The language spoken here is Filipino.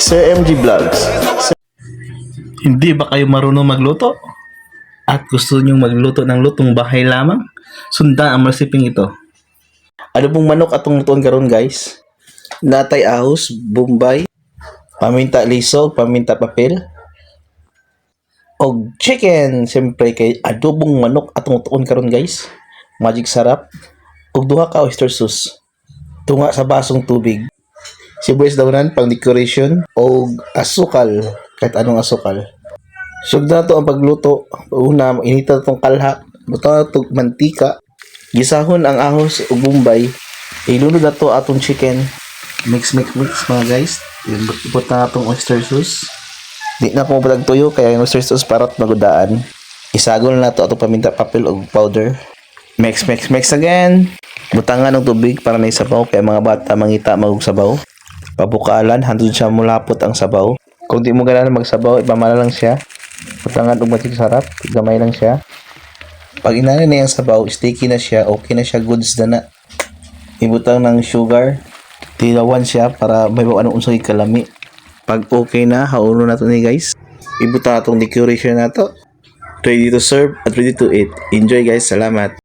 G Vlogs. Hindi ba kayo marunong magluto? At gusto nyong magluto ng lutong bahay lamang? Sundan ang resiping ito. Ano pong manok atong lutuan karon guys? Natay ahos, bombay, paminta lisog, paminta papel, og chicken. Siyempre kay adobong manok atong lutuan karon guys. Magic sarap. Og duha ka oyster sauce. Tunga sa basong tubig. Sibuyas dawnan pang decoration og asukal kahit anong asukal. Sugda to ang pagluto. Una, inita tong kalha. Buta to mantika. Gisahon ang ahos ug bombay. Ilunod na to atong chicken. Mix, mix, mix mga guys. Ipot na atong oyster sauce. Di na ko mabalag tuyo kaya yung oyster sauce parat magudaan. Isagol na to atong paminta papel ug powder. Mix, mix, mix again. Butangan ng tubig para na isabaw kaya mga bata mangita magug sabaw. Pabukalan, handod siya mulapot ang sabaw. Kung di mo ganahan magsabaw, ipamala lang siya. Butangan ug matik sarap, gamay lang siya. Pag inana na yung sabaw, sticky na siya, okay na siya, goods na na. Ibutang ng sugar, tilawan siya para may bawaan ng unsay kalami. Pag okay na, haulo na to ni guys. Ibutang atong decoration na to. Ready to serve at ready to eat. Enjoy guys, salamat.